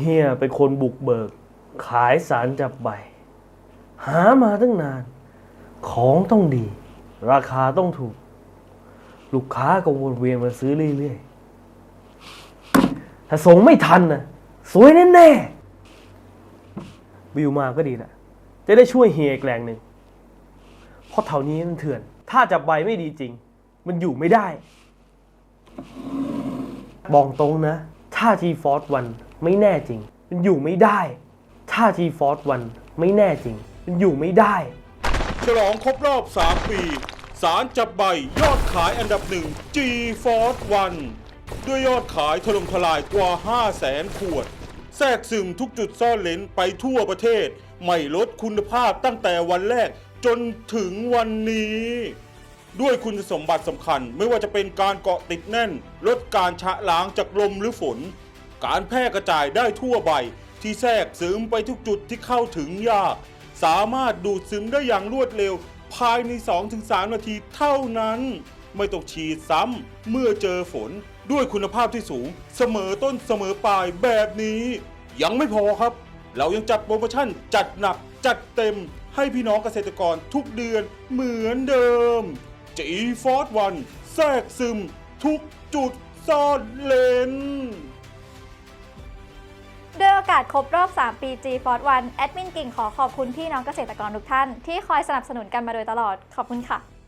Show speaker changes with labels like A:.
A: เฮียเป็นคนบุกเบิก ขายสารจับใบ หามาตั้งนาน ของต้องดี ราคาต้องถูก ลูกค้าก็วนเวียนมาซื้อเรื่อยๆ ถ้าส่งไม่ทันนะสวยแน่ๆวิวมาก็ดีแหละจะได้ช่วยเฮียอีกแรงหนึ่งเพราะแถวนี้มันเถื่อน ถ้าจับใบไม่ดีจริง มันอยู่ไม่ได้ บอกตรงนะ ถ้า G Force วัน ไม่แน่จริง มันอยู่ไม่ได้ ถ้า G Force วันไม่แน่จริง มันอยู่ไม่ได้
B: ฉลองครบรอบ 3 ปี สารจับใบยอดขายอันดับหนึ่ง G Force One ด้วยยอดขายถล่มทลายกว่า 5 0 0แสนขวด แทรกซึมทุกจุดซ่อนเลนไปทั่วประเทศ ไม่ลดคุณภาพตั้งแต่วันแรกจนถึงวันนี้ ด้วยคุณสมบัติสำคัญไม่ว่าจะเป็นการเกาะติดแน่น ลดการชะล้างจากลมหรือฝน การแพร่กระจายได้ทั่วใบ ที่แทรกซึมไปทุกจุดที่เข้าถึงยาก สามารถดูดซึมได้อย่างรวดเร็ว ภายใน 2-3 นาทีเท่านั้น ไม่ต้องฉีดซ้ำเมื่อเจอฝนด้วยคุณภาพที่สูง เสมอต้นเสมอปลายแบบนี้ ยังไม่พอครับ เรายังจัดโปรโมชั่นจัดหนักจัดเต็มให้พี่น้องเกษตรกรทุกเดือนเหมือนเดิม G Force One แทรกซึม ทุกจุดซ่อนเลน
C: โอกาสครบรอบ 3 ปี G Force One แอดมินกิ่งขอขอบคุณพี่น้องเกษตรกรทุกท่าน ที่คอยสนับสนุนกันมาโดยตลอด ขอบคุณค่ะ